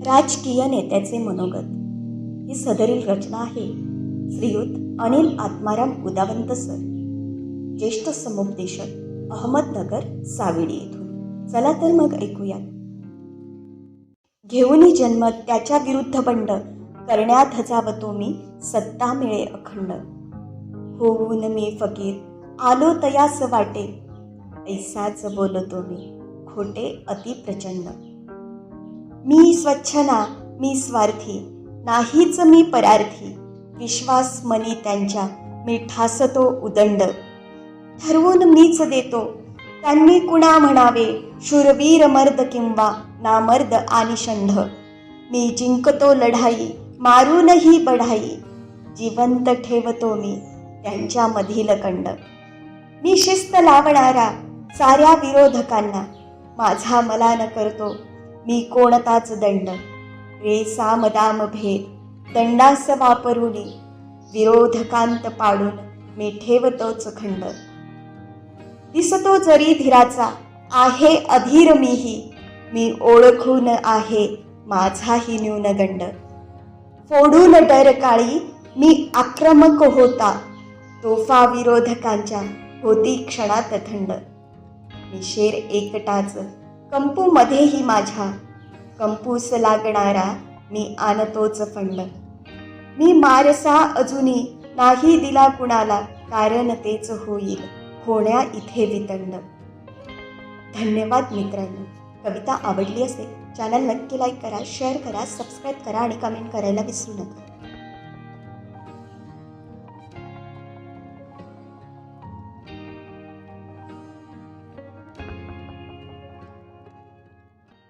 राजकीय नेत्याचे मनोगत. ही सदरील रचना आहे. श्रीयुत अनिल आत्माराम उदावंत सर. ज्येष्ठ समुपदेशक अहमदनगर सावेडी येथून. चला तर मग ऐकूयात. घेऊनी जन्म त्याच्या विरुद्ध बंड. करण्यात हजावतो मी सत्ता मिळे अखंड. होऊन मी फकीर आलो तयास वाटे. ऐसाच बोलतो मी खोटे अति प्रचंड मी स्वच्छना मी स्वार्थी नाहीच मी परार्थी. विश्वास मनी त्यांच्या मी ठासतो उदंड. ठरवून मीच देतो त्यांनी कुणा म्हणावे शूरवीर मर्द किंवा नामर्द आणि षंढ. मी जिंकतो लढाई मारूनही बढाई. जिवंत ठेवतो मी त्यांच्यामधील कंड. मी शिस्त लावणारा साऱ्या विरोधकांना माझा मला न करतो मी कोणताच दंड. रे सामदाम भेद दंडास वापरुनी विरोधकांत पाडून मी ठेवतोच खंड. दिसतो जरी धीराचा आहे अधीर मीही. मी ओळखून आहे माझाही न्यूनगंड फोडून डर काळी मी आक्रमक होता. तोफा विरोधकांच्या होती क्षणात थंड. मी शेर एकटाच कंपूमध्येही माझ्या. कंपूस लागणारा मी आणतोच फंड. मी मारसा अजूनही नाही दिला कुणाला कारण तेच होईल होण्या इथे वितंड. धन्यवाद मित्रांनो. कविता आवडली असेल चॅनल नक्की लाईक करा शेअर करा सबस्क्राईब करा आणि कमेंट करायला विसरू नका.